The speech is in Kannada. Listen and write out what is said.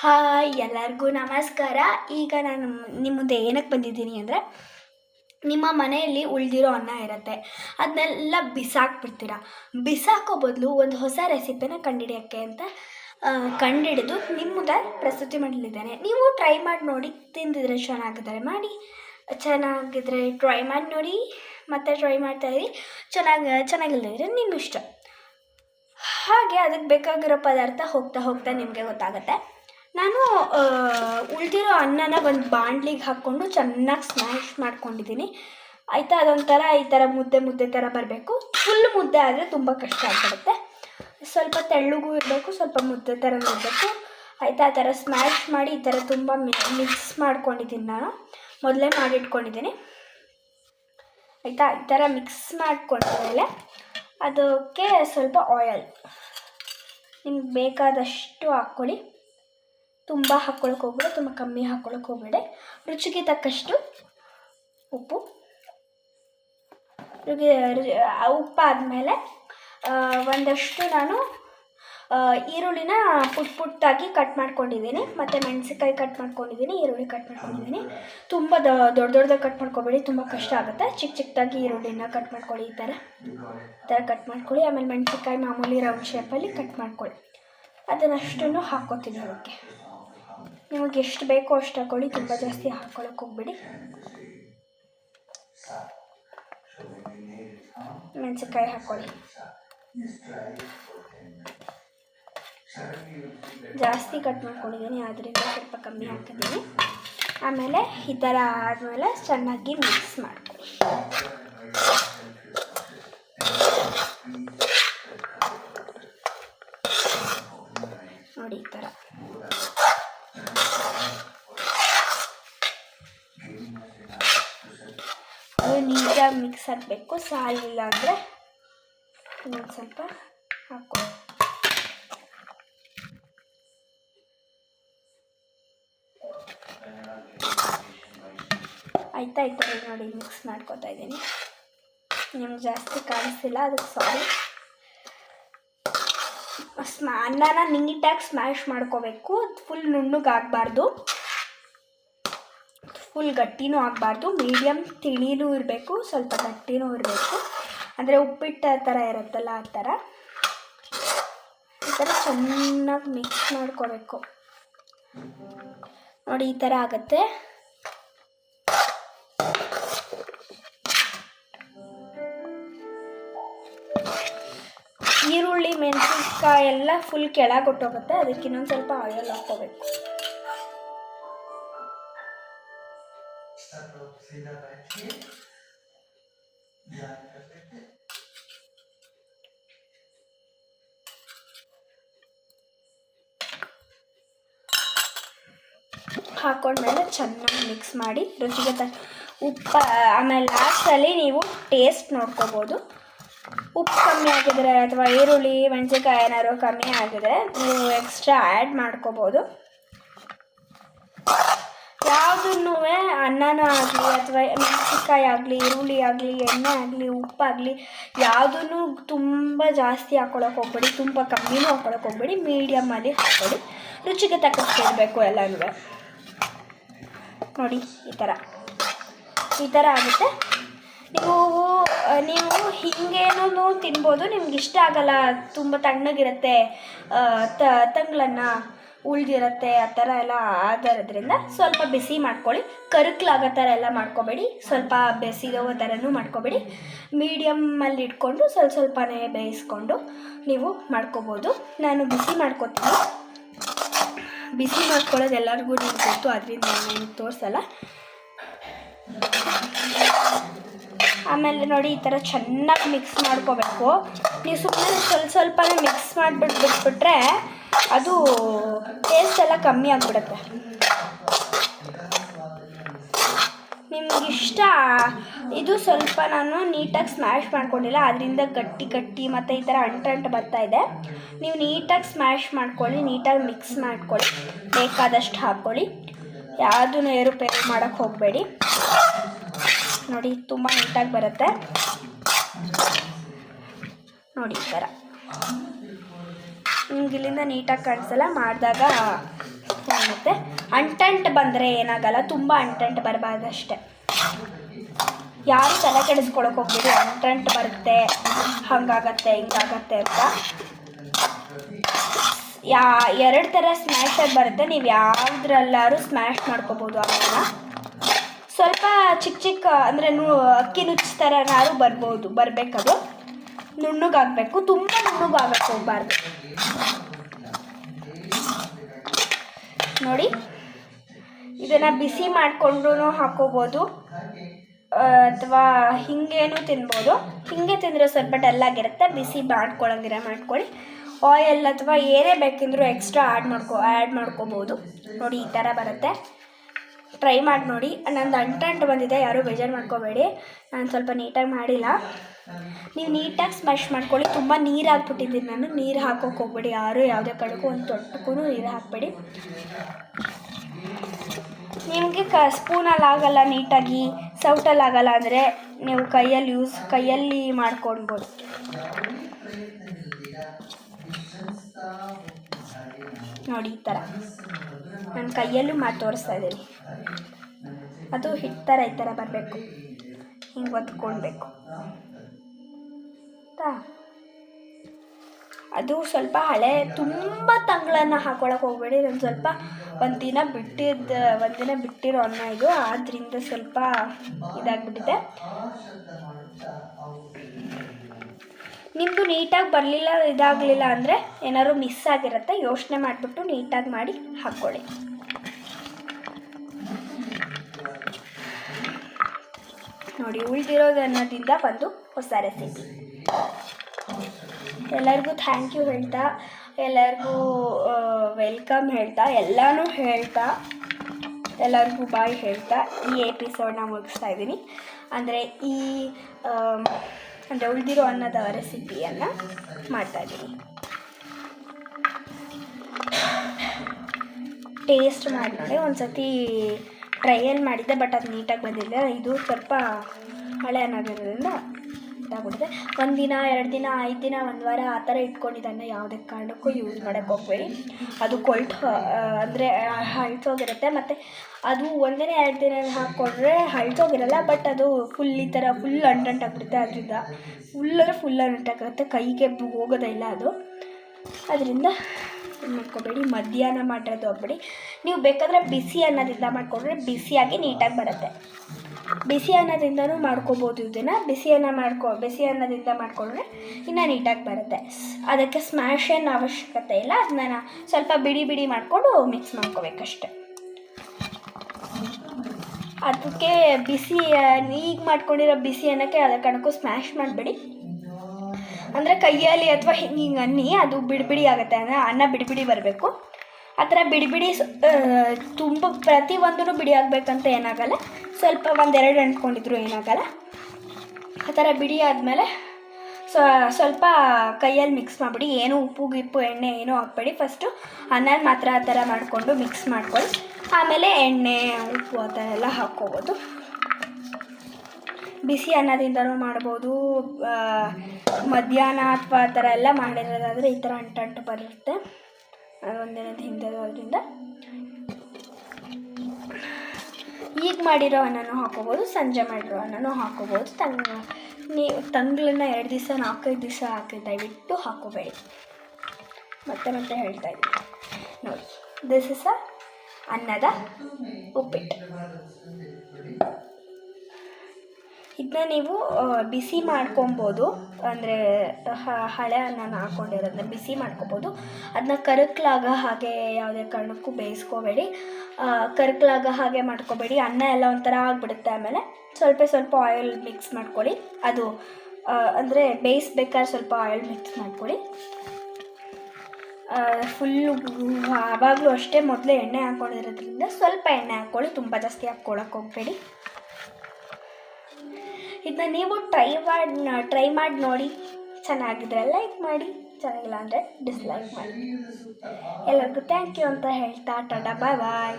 ಹಾಯ್, ಎಲ್ಲರಿಗೂ ನಮಸ್ಕಾರ. ಈಗ ನಾನು ನಿಮ್ಮ ಮುಂದೆ ಏನಕ್ಕೆ ಬಂದಿದ್ದೀನಿ ಅಂದರೆ, ನಿಮ್ಮ ಮನೆಯಲ್ಲಿ ಉಳಿದಿರೋ ಅನ್ನ ಇರುತ್ತೆ. ಅದನ್ನೆಲ್ಲ ಬಿಸಾಕ್ಬಿಡ್ತೀರ? ಬಿಸಾಕೋ ಬದಲು ಒಂದು ಹೊಸ ರೆಸಿಪಿನ ಕಂಡುಹಿಡಿಯೋಕ್ಕೆ ಅಂತ ಕಂಡುಹಿಡಿದು ನಿಮ್ಮ ಮುಂದೆ ಪ್ರಸ್ತುತಿ ಮಾಡಲಿದ್ದೇನೆ. ನೀವು ಟ್ರೈ ಮಾಡಿ ನೋಡಿ, ತಿಂದಿದ್ರೆ ಚೆನ್ನಾಗಿದ್ದಾರೆ ಮಾಡಿ. ಚೆನ್ನಾಗಿದ್ರೆ ಟ್ರೈ ಮಾಡಿ ನೋಡಿ, ಮತ್ತೆ ಟ್ರೈ ಮಾಡ್ತಾಯಿರಿ ಚೆನ್ನಾಗಿ ಚೆನ್ನಾಗಿಲ್ಲದಿದ್ರೆ ನಿಮ್ಮ ಇಷ್ಟ ಹಾಗೆ ಅದಕ್ಕೆ ಬೇಕಾಗಿರೋ ಪದಾರ್ಥ ಹೋಗ್ತಾ ಹೋಗ್ತಾ ನಿಮಗೆ ಗೊತ್ತಾಗುತ್ತೆ. ನಾನು ಉಳಿದಿರೋ ಅನ್ನನ ಒಂದು ಬಾಣಲಿಗೆ ಹಾಕ್ಕೊಂಡು ಚೆನ್ನಾಗಿ ಸ್ಮ್ಯಾಶ್ ಮಾಡ್ಕೊಂಡಿದ್ದೀನಿ ಆಯಿತಾ? ಅದೊಂಥರ ಈ ಥರ ಮುದ್ದೆ ಮುದ್ದೆ ಥರ ಬರಬೇಕು. ಫುಲ್ ಮುದ್ದೆ ಆದರೆ ತುಂಬ ಕಷ್ಟ ಆಗ್ಬಿಡುತ್ತೆ. ಸ್ವಲ್ಪ ತೆಳ್ಳಗೂ ಇರಬೇಕು, ಸ್ವಲ್ಪ ಮುದ್ದೆ ಥರ ಇರಬೇಕು. ಆಯಿತಾ? ಆ ಥರ ಸ್ಮ್ಯಾಶ್ ಮಾಡಿ ಈ ಥರ ತುಂಬ ಮಿಕ್ಸ್ ಮಾಡ್ಕೊಂಡಿದ್ದೀನಿ ನಾನು. ಮೊದಲೇ ಮಾಡಿಟ್ಕೊಂಡಿದ್ದೀನಿ ಆಯಿತಾ? ಈ ಥರ ಮಿಕ್ಸ್ ಮಾಡ್ಕೊಂಡ್ಮೇಲೆ ಅದಕ್ಕೆ ಸ್ವಲ್ಪ ಆಯಲ್ ನಿಮ್ಗೆ ಬೇಕಾದಷ್ಟು ಹಾಕ್ಕೊಳ್ಳಿ. ತುಂಬ ಹಾಕ್ಕೊಳಕ್ಕೆ ಹೋಗ್ಬೇಡಿ, ತುಂಬ ಕಮ್ಮಿ ಹಾಕ್ಕೊಳಕ್ಕೆ ಹೋಗಬೇಡಿ. ರುಚಿಗೆ ತಕ್ಕಷ್ಟು ಉಪ್ಪು. ಉಪ್ಪಾದಮೇಲೆ ಒಂದಷ್ಟು ನಾನು ಈರುಳ್ಳಿನ ಪುಟ್ ಪುಟ್ಟಾಗಿ ಕಟ್ ಮಾಡ್ಕೊಂಡಿದ್ದೀನಿ ಮತ್ತು ಮೆಣಸಿನ್ಕಾಯಿ ಕಟ್ ಮಾಡ್ಕೊಂಡಿದ್ದೀನಿ ಈರುಳ್ಳಿ ಕಟ್ ಮಾಡ್ಕೊಂಡಿದ್ದೀನಿ ತುಂಬ ದೊಡ್ಡ ದೊಡ್ಡದಾಗಿ ಕಟ್ ಮಾಡ್ಕೊಬೇಡಿ, ತುಂಬ ಕಷ್ಟ ಆಗುತ್ತೆ. ಚಿಕ್ಕ ಚಿಕ್ಕದಾಗಿ ಈರುಳ್ಳಿನ ಕಟ್ ಮಾಡ್ಕೊಳ್ಳಿ, ಈ ಥರ. ಈ ಥರ ಕಟ್ ಮಾಡ್ಕೊಳ್ಳಿ. ಆಮೇಲೆ ಮೆಣಸಿನ್ಕಾಯಿ ಮಾಮೂಲಿ ರೌಂಡ್ ಶೇಪಲ್ಲಿ ಕಟ್ ಮಾಡ್ಕೊಳ್ಳಿ. ಅದನ್ನಷ್ಟನ್ನು ಹಾಕ್ಕೋತೀನಿ ಅದಕ್ಕೆ. ನಿಮಗೆ ಎಷ್ಟು ಬೇಕೋ ಅಷ್ಟು ಹಾಕೊಳ್ಳಿ ತುಂಬ ಜಾಸ್ತಿ ಹಾಕ್ಕೊಳಕ್ಕೆ ಹೋಗ್ಬೇಡಿ. ಮೆಣಸಿನ್ಕಾಯಿ ಹಾಕ್ಕೊಳ್ಳಿ ಜಾಸ್ತಿ ಕಟ್ ಮಾಡ್ಕೊಂಡಿದ್ದೀನಿ ಆದ್ದರಿಂದ ಸ್ವಲ್ಪ ಕಮ್ಮಿ ಹಾಕಿದ್ದೀನಿ. ಆಮೇಲೆ ಈ ಥರ ಆದಮೇಲೆ ಚೆನ್ನಾಗಿ ಮಿಕ್ಸ್ ಮಾಡ್ಕೊಳ್ಳಿ. ನೋಡಿ ಈ ಥರ ಅದು ಆಗಬೇಕು ಸಾಲಿಲ್ಲ ಅಂದರೆ ಇನ್ನೊಂದು ಸ್ವಲ್ಪ ಹಾಕೋ. ಆಯ್ತಾ ಆಯ್ತು ನೋಡಿ ಮಿಕ್ಸ್ ಮಾಡ್ಕೊತಾ ಇದ್ದೀನಿ. ನಿಮ್ಗೆ ಜಾಸ್ತಿ ಕಾಣಿಸ್ತಿಲ್ಲ, ಅದಕ್ಕೆ ಸಾರಿ ಸ್ಮಾ ಅನ್ನನ ನೀಟಾಗಿ ಸ್ಮ್ಯಾಶ್ ಮಾಡ್ಕೋಬೇಕು. ಫುಲ್ ನುಣ್ಣಗಾಗಬಾರ್ದು ಫುಲ್ ಗಟ್ಟಿನೂ ಆಗಬಾರ್ದು. ಮೀಡಿಯಮ್ ತಿಳಿನೂ ಇರಬೇಕು, ಸ್ವಲ್ಪ ಗಟ್ಟಿನೂ ಇರಬೇಕು. ಅಂದರೆ ಉಪ್ಪಿಟ್ಟು ಥರ ಇರುತ್ತಲ್ಲ ಆ ಥರ ಈ ಥರ ಚೆನ್ನಾಗಿ ಮಿಕ್ಸ್ ಮಾಡ್ಕೋಬೇಕು. ನೋಡಿ, ಈ ಥರ ಆಗುತ್ತೆ. ಈರುಳ್ಳಿ ಮೆಣಸಿನ್ಕಾಯಿ ಎಲ್ಲ ಫುಲ್ ಕೆಳಗೆ ಹೊಟ್ಟೋಗುತ್ತೆ ಅದಕ್ಕೆ ಇನ್ನೊಂದು ಸ್ವಲ್ಪ ಆಯಿಲ್ ಹಾಕ್ಕೋಬೇಕು. ಹಾಕೊಂಡ್ಮೇಲೆ ಚೆನ್ನಾಗಿ ಮಿಕ್ಸ್ ಮಾಡಿ ರುಚಿಗೆ ತ ಉಪ್ಪ, ಆಮೇಲೆ ಲಾಸ್ಟಲ್ಲಿ ನೀವು ಟೇಸ್ಟ್ ನೋಡ್ಕೋಬೋದು. ಉಪ್ಪು ಕಮ್ಮಿ ಆಗಿದ್ರೆ ಅಥವಾ ಈರುಳ್ಳಿ, ಮೆಣಸಿನ್ಕಾಯಿ ಏನಾದ್ರು ಕಮ್ಮಿ ಆಗಿದ್ರೆ ನೀವು ಎಕ್ಸ್ಟ್ರಾ ಆ್ಯಡ್ ಮಾಡ್ಕೋಬೋದು. ಯಾವುದನ್ನೂ ಅನ್ನನ ಆಗಲಿ ಅಥವಾ ಮೆಣಸಿನ್ಕಾಯಿ ಆಗಲಿ, ಈರುಳ್ಳಿ ಆಗಲಿ, ಎಣ್ಣೆ ಆಗಲಿ, ಉಪ್ಪಾಗಲಿ ಯಾವುದನ್ನು ತುಂಬ ಜಾಸ್ತಿ ಹಾಕ್ಕೊಳಕ್ಕೆ ಹೋಗ್ಬೇಡಿ. ತುಂಬ ಕಮ್ಮಿನೂ ಹಾಕ್ಕೊಳಕ್ಕೆ ಹೋಗ್ಬೇಡಿ. ಮೀಡಿಯಮಲ್ಲಿ ಹಾಕ್ಕೊಳ್ಳಿ ರುಚಿಗೆ ತಕ್ಕಷ್ಟು ಇರಬೇಕು ಎಲ್ಲನೂ ನೋಡಿ, ಈ ಥರ ಈ ಥರ ಆಗುತ್ತೆ. ನೀವು ನೀವು ಹಿಂಗೇನೂ ತಿನ್ಬೋದು. ನಿಮ್ಗೆ ಇಷ್ಟ ಆಗಲ್ಲ. ತುಂಬ ತಣ್ಣಗಿರುತ್ತೆ ತಂಗ್ಳನ್ನ. ಉಳ್ದಿರುತ್ತೆ, ಆ ಥರ ಎಲ್ಲ ಆಗಿರೋದ್ರಿಂದ ಸ್ವಲ್ಪ ಬಿಸಿ ಮಾಡ್ಕೊಳ್ಳಿ. ಕರುಕ್ಲಾಗೋ ಥರ ಎಲ್ಲ ಮಾಡ್ಕೋಬೇಡಿ. ಸ್ವಲ್ಪ ಬೆಸಿಗೋ ಥರನೂ ಮಾಡ್ಕೋಬೇಡಿ. ಮೀಡಿಯಮ್ಮಲ್ಲಿ ಇಟ್ಕೊಂಡು ಸ್ವಲ್ಪ ಸ್ವಲ್ಪನೇ ಬೇಯಿಸ್ಕೊಂಡು ನೀವು ಮಾಡ್ಕೋಬೋದು. ನಾನು ಬಿಸಿ ಮಾಡ್ಕೋತೀನಿ. ಬಿಸಿ ಮಾಡ್ಕೊಳ್ಳೋದು ಎಲ್ಲರಿಗೂ ನಿಮ್ಗೆ ಗೊತ್ತು, ಅದರಿಂದ ನಾನು ತೋರಿಸಲ್ಲ. ಆಮೇಲೆ ನೋಡಿ, ಈ ಥರ ಚೆನ್ನಾಗಿ ಮಿಕ್ಸ್ ಮಾಡ್ಕೋಬೇಕು. ನೀವು ಸುಮ್ಮನೆ ಸ್ವಲ್ಪ ಸ್ವಲ್ಪನೇ ಮಿಕ್ಸ್ ಮಾಡಿಬಿಟ್ಟು ಬಿಟ್ಬಿಟ್ರೆ ಅದು ಟೇಸ್ಟ್ ಎಲ್ಲ ಕಮ್ಮಿ ಆಗಿಬಿಡುತ್ತೆ. ನಿಮ್ಗಿಷ್ಟ? ಇದು ಸ್ವಲ್ಪ ನಾನು ನೀಟಾಗಿ ಸ್ಮ್ಯಾಶ್ ಮಾಡ್ಕೊಂಡಿಲ್ಲ. ಅದರಿಂದ ಗಟ್ಟಿ ಗಟ್ಟಿ ಮತ್ತು ಈ ಥರ ಅಂಟು ಬರ್ತಾ ಇದೆ. ನೀವು ನೀಟಾಗಿ ಸ್ಮ್ಯಾಶ್ ಮಾಡ್ಕೊಳ್ಳಿ, ನೀಟಾಗಿ ಮಿಕ್ಸ್ ಮಾಡ್ಕೊಳ್ಳಿ. ಬೇಕಾದಷ್ಟು ಹಾಕ್ಕೊಳ್ಳಿ. ಯಾವುದನ್ನು ಏರುಪೇರು ಮಾಡೋಕ್ಕೆ ಹೋಗಬೇಡಿ. ನೋಡಿ, ತುಂಬ ನೀಟಾಗಿ ಬರುತ್ತೆ. ನೋಡಿ ಈ ಥರ. ನಿಮ್ಗೆ ಇಲ್ಲಿಂದ ನೀಟಾಗಿ ಕಾಣಿಸಲ್ಲ, ಮಾಡಿದಾಗ ಮತ್ತೆ ಅಂಟಂಟ್ ಬಂದರೆ ಏನಾಗಲ್ಲ, ತುಂಬ ಅಂಟಂಟ್ ಅಷ್ಟೇ ಯಾರು ತಲೆ ಕೆಡಿಸ್ಕೊಳಕ್ಕೆ ಹೋಗ್ಬೇಡಿ, ಅಂಟಂಟ್ ಬರುತ್ತೆ, ಹಂಗಾಗತ್ತೆ, ಹಿಂಗಾಗತ್ತೆ ಅಂತ. ಯಾ, ಎರಡು ಥರ ಆಗಿ ಬರುತ್ತೆ, ನೀವು ಯಾವುದ್ರಲ್ಲಾದ್ರೂ ಸ್ಮ್ಯಾಶ್ ಮಾಡ್ಕೋಬೋದು ಆಮೇಲೆ ಸ್ವಲ್ಪ ಚಿಕ್ಕ ಚಿಕ್ಕ ಅಂದರೆ ಅಕ್ಕಿ ನುಚ್ಚು ಥರನಾದ್ರೂ ಬರ್ಬೋದು, ಬರಬೇಕದು. ನುಣ್ಣಗಾಗಬೇಕು, ತುಂಬ ನುಣ್ಣಗಾಗಕ್ಕೆ ಹೋಗ್ಬಾರ್ದು ನೋಡಿ, ಇದನ್ನು ಬಿಸಿ ಮಾಡಿಕೊಂಡ್ರೂ ಹಾಕೋಬೋದು. ಅಥವಾ ಹಿಂಗೇನು ತಿನ್ಬೋದು. ಹಿಂಗೆ ತಿಂದರೆ ಸ್ವಲ್ಪ ಡಲ್ಲಾಗಿರುತ್ತೆ ಬಿಸಿ ಮಾಡ್ಕೊಳಂಗಿರ ಮಾಡ್ಕೊಳ್ಳಿ. ಆಯಿಲ್ ಅಥವಾ ಏನೇ ಬೇಕೆಂದರೂ ಎಕ್ಸ್ಟ್ರಾ ಆ್ಯಡ್ ಮಾಡ್ಕೊ ಆ್ಯಡ್ ಮಾಡ್ಕೋಬೋದು. ನೋಡಿ, ಈ ಥರ ಬರುತ್ತೆ. ಟ್ರೈ ಮಾಡಿ ನೋಡಿ. ನಂದು ಅಂಟಂಟು ಬಂದಿದೆ, ಯಾರೂ ಬೇಜಾರು ಮಾಡ್ಕೋಬೇಡಿ. ನಾನು ಸ್ವಲ್ಪ ನೀಟಾಗಿ ಮಾಡಿಲ್ಲ. ನೀವು ನೀಟಾಗಿ ಸ್ಮ್ಯಾಶ್ ಮಾಡ್ಕೊಳ್ಳಿ. ತುಂಬ ನೀರು ಹಾಕ್ಬಿಟ್ಟಿದ್ದೀನಿ ನಾನು. ನೀರು ಹಾಕೋಕೆ ಹೋಗ್ಬೇಡಿ. ಯಾರು ಯಾವುದೇ ಕಡೆಗೂ ಒಂದು ತೊಟ್ಟಕ್ಕೂ ನೀರು ಹಾಕಬೇಡಿ. ನಿಮಗೆ ಕ ಸ್ಪೂನಲ್ಲಿ ಆಗಲ್ಲ ನೀಟಾಗಿ? ಸೌಟಲ್ಲಿ ಆಗಲ್ಲ ಅಂದರೆ ನೀವು ಕೈಯಲ್ಲಿ ಯೂಸ್ ಕೈಯಲ್ಲಿ ಮಾಡ್ಕೊಳ್ಬೋದು ನೋಡಿ, ಈ ಥರ ನಾನು ಕೈಯಲ್ಲೂ ಮಾಡಿ ತೋರಿಸ್ತಾ ಇದ್ದೀನಿ. ಅದು ಹಿಟ್ಟು ಥರ ಈ ಥರ ಬರಬೇಕು. ಹಿಂಗೆ ಒತ್ಕೊಳ್ಬೇಕು. ಆಯ್ತಾ? ಅದು ಸ್ವಲ್ಪ ಹಳೆ, ತುಂಬ ತಂಗಳನ್ನು ಹಾಕೊಳಕ್ಕೆ ಹೋಗಬೇಡಿ. ನಾನು ಸ್ವಲ್ಪ ಒಂದು ದಿನ ಬಿಟ್ಟಿದ್ದ, ಒಂದು ದಿನ ಬಿಟ್ಟಿರೋ ಅನ್ನ ಇದು. ಆದ್ದರಿಂದ ಸ್ವಲ್ಪ ಇದಾಗ್ಬಿಟ್ಟಿದೆ. ನಿಮ್ಮದು ನೀಟಾಗಿ ಬರಲಿಲ್ಲ, ಇದಾಗಲಿಲ್ಲ ಅಂದರೆ ಏನಾದ್ರು ಮಿಸ್ ಆಗಿರುತ್ತೆ, ಯೋಚನೆ ಮಾಡಿಬಿಟ್ಟು ನೀಟಾಗಿ ಮಾಡಿ ಹಾಕ್ಕೊಳ್ಳಿ ನೋಡಿ, ಉಳಿದಿರೋದು ಅನ್ನೋದಿಂದ ಒಂದು ಹೊಸ ರೆಸಿಪಿ ಎಲ್ಲರಿಗೂ ಥ್ಯಾಂಕ್ ಯು ಹೇಳ್ತಾ, ಎಲ್ಲರಿಗೂ ವೆಲ್ಕಮ್ ಹೇಳ್ತಾ, ಎಲ್ಲನೂ ಹೇಳ್ತಾ, ಎಲ್ಲರಿಗೂ ಬಾಯ್ ಹೇಳ್ತಾ, ಈ ಎಪಿಸೋಡ್ನ ಮುಗಿಸ್ತಾ ಇದ್ದೀನಿ. ಅಂದರೆ ಈ ಅಂದರೆ ಉಳಿದಿರೋ ಅನ್ನದ ರೆಸಿಪಿಯನ್ನು ಮಾಡ್ತಾ ಇದ್ದೀನಿ. ಟೇಸ್ಟ್ ಮಾಡಿ ನೋಡಿ ಒಂದು ಸತಿ ಟ್ರಯಲ್ ಮಾಡಿದ್ದೆ ಬಟ್ ಅದು ನೀಟಾಗಿ ಬಂದಿಲ್ಲ. ಇದು ಸ್ವಲ್ಪ ಹಳೆ ಅನ್ನಾಗಿರೋದ್ರಿಂದ ಇದಾಗ್ಬಿಟ್ಟಿದೆ. ಒಂದು ದಿನ ಎರಡು ದಿನ, ಐದು ದಿನ, ಒಂದು ವಾರ ಆ ಥರ ಇಟ್ಕೊಂಡಿದ್ದನ್ನು ಯಾವುದೇ ಕಾರಣಕ್ಕೂ ಯೂಸ್ ಮಾಡೋಕ್ಕೆ ಹೋಗ್ಬೇಡಿ. ಅದು ಕೊಳ್ತು ಅಂದರೆ ಹಳ್ಸೋಗಿರುತ್ತೆ ಮತ್ತು ಅದು ಒಂದೇ ಎರಡು ದಿನ ಹಾಕ್ಕೊಂಡ್ರೆ ಹಳ್ಸೋಗಿರಲ್ಲ ಬಟ್ ಅದು ಫುಲ್ ಈ ಥರ ಫುಲ್ ಅಂಟಂಟಾಗ್ಬಿಡುತ್ತೆ ಅದರಿಂದ. ಫುಲ್ ಅಂದರೆ ಫುಲ್ ಅಂಟಾಗಿರುತ್ತೆ ಕೈಗೆ ಹೋಗೋದೇ ಇಲ್ಲ ಅದು. ಅದರಿಂದ ಮಾಡ್ಕೋಬೇಡಿ. ಮಧ್ಯಾಹ್ನ ಮಾಡಿರೋದು ಹೋಗ್ಬೇಡಿ ನೀವು ಬೇಕಾದರೆ ಬಿಸಿ ಅನ್ನೋದಿಂದ ಮಾಡಿಕೊಂಡ್ರೆ ಬಿಸಿಯಾಗಿ ನೀಟಾಗಿ ಬರುತ್ತೆ. ಬಿಸಿ ಅನ್ನದಿಂದನೂ ಮಾಡ್ಕೋಬೋದು ಇದನ್ನು. ಬಿಸಿ ಅನ್ನ ಮಾಡ್ಕೊ, ಬಿಸಿ ಅನ್ನದಿಂದ ಮಾಡಿಕೊಂಡ್ರೆ ಇನ್ನೂ ನೀಟಾಗಿ ಬರುತ್ತೆ. ಅದಕ್ಕೆ ಸ್ಮ್ಯಾಶ್ ಏನು ಅವಶ್ಯಕತೆ ಇಲ್ಲ. ಅದನ್ನ ಸ್ವಲ್ಪ ಬಿಡಿ ಬಿಡಿ ಮಾಡಿಕೊಂಡು ಮಿಕ್ಸ್ ಮಾಡ್ಕೋಬೇಕಷ್ಟೆ. ಅದಕ್ಕೆ ಬಿಸಿ ಈಗ ಮಾಡ್ಕೊಂಡಿರೋ ಬಿಸಿ ಅನ್ನಕ್ಕೆ ಅದ ಕಣಕ್ಕೂ ಸ್ಮ್ಯಾಶ್ ಮಾಡಬೇಡಿ. ಅಂದರೆ ಕೈಯಲ್ಲಿ ಅಥವಾ ಹಿಂಗೆ ಹಿಂಗೆ ಅನ್ನಿ ಅದು ಬಿಡಿ ಬಿಡಿ ಆಗುತ್ತೆ. ಅಂದರೆ ಅನ್ನ ಬಿಡಿ ಬಿಡಿ ಬರಬೇಕು. ಆ ಥರ ಬಿಡಿ ಬಿಡಿ ಸ್- ತುಂಬ ಪ್ರತಿಯೊಂದೂ ಬಿಡಿ ಆಗಬೇಕಂತ ಏನಾಗಲ್ಲ. ಸ್ವಲ್ಪ ಒಂದೆರಡು ಅಂಟ್ಕೊಂಡಿದ್ರು ಏನಾಗಲ್ಲ. ಆ ಥರ ಬಿಡಿ ಆದಮೇಲೆ ಸ್ವಲ್ಪ ಕೈಯಲ್ಲಿ ಮಿಕ್ಸ್ ಮಾಡಿಬಿಡಿ. ಏನು ಉಪ್ಪು ಗಿಪ್ಪು ಎಣ್ಣೆ ಏನೂ ಹಾಕ್ಬೇಡಿ. ಫಸ್ಟು ಅನ್ನ ಮಾತ್ರ ಆ ಥರ ಮಾಡಿಕೊಂಡು ಮಿಕ್ಸ್ ಮಾಡ್ಕೊಳ್ಳಿ. ಆಮೇಲೆ ಎಣ್ಣೆ, ಉಪ್ಪು ಆ ಥರ ಎಲ್ಲ ಹಾಕ್ಕೋಬೋದು. ಬಿಸಿ ಅನ್ನದಿಂದಲೂ ಮಾಡ್ಬೋದು. ಮಧ್ಯಾಹ್ನ ಅಥವಾ ಆ ಥರ ಎಲ್ಲ ಮಾಡಿರೋದಾದರೆ ಈ ಥರ ಅಂಟಂಟು ಬರುತ್ತೆ. ಒಂದಿನದ ಅದರಿಂದ ಈಗ ಮಾಡಿರೋ ಅನ್ನನೂ ಹಾಕೋಬೋದು, ಸಂಜೆ ಮಾಡಿರೋ ಅನ್ನನೂ ಹಾಕೋಬೋದು. ತಂಗ್ ನೀವು ತಂಗ್ಳನ್ನ ಎರಡು ದಿವಸ, ನಾಲ್ಕೈದು ದಿವಸ ಹಾಕಿ ದಯವಿಟ್ಟು ಹಾಕೋಬೇಡಿ. ಮತ್ತೆ ಮತ್ತೆ ಹೇಳ್ತಾ ಇದ್ದೀನಿ. ನೋಡಿ ದಿಸ್ ಇಸ್ ಅ ಅನ್ನದ ಉಪ್ಪಿಟ್ಟು. ಇದನ್ನ ನೀವು ಬಿಸಿ ಮಾಡ್ಕೊಬೋದು. ಅಂದರೆ ಹಳೆ ಅನ್ನನ ಹಾಕ್ಕೊಂಡಿರೋದನ್ನ ಬಿಸಿ ಮಾಡ್ಕೊಬೋದು. ಅದನ್ನ ಕರಕ್ಲಾಗ ಹಾಗೆ ಯಾವುದೇ ಕಾರಣಕ್ಕೂ ಬೇಯಿಸ್ಕೋಬೇಡಿ. ಕರಕ್ಲಾಗ ಹಾಗೆ ಮಾಡ್ಕೋಬೇಡಿ. ಅನ್ನ ಎಲ್ಲ ಒಂಥರ ಆಗಿಬಿಡುತ್ತೆ ಆಮೇಲೆ ಸ್ವಲ್ಪ ಸ್ವಲ್ಪ ಆಯಿಲ್ ಮಿಕ್ಸ್ ಮಾಡ್ಕೊಳ್ಳಿ. ಅದು ಅಂದರೆ ಬೇಯಿಸ್ಬೇಕಾದ್ರೆ ಸ್ವಲ್ಪ ಆಯಿಲ್ ಮಿಕ್ಸ್ ಮಾಡ್ಕೊಳ್ಳಿ. ಫುಲ್ಲು ಆವಾಗಲೂ ಅಷ್ಟೇ ಮೊದಲೇ ಎಣ್ಣೆ ಹಾಕ್ಕೊಂಡಿರೋದ್ರಿಂದ ಸ್ವಲ್ಪ ಎಣ್ಣೆ ಹಾಕ್ಕೊಳ್ಳಿ. ತುಂಬ ಜಾಸ್ತಿ ಹಾಕ್ಕೊಳಕ್ಕೆ ಹೋಗಬೇಡಿ. ಇದನ್ನ ನೀವು ಟ್ರೈ ಮಾಡಿ ಟ್ರೈ ಮಾಡಿ ನೋಡಿ. ಚೆನ್ನಾಗಿದ್ರೆ ಲೈಕ್ ಮಾಡಿ ಚೆನ್ನಾಗಿಲ್ಲ ಅಂದರೆ ಡಿಸ್ಲೈಕ್ ಮಾಡಿ. ಎಲ್ಲರಿಗೂ ಥ್ಯಾಂಕ್ ಯು ಅಂತ ಹೇಳ್ತಾ ಟಾಟಾ ಬಾಯ್ ಬಾಯ್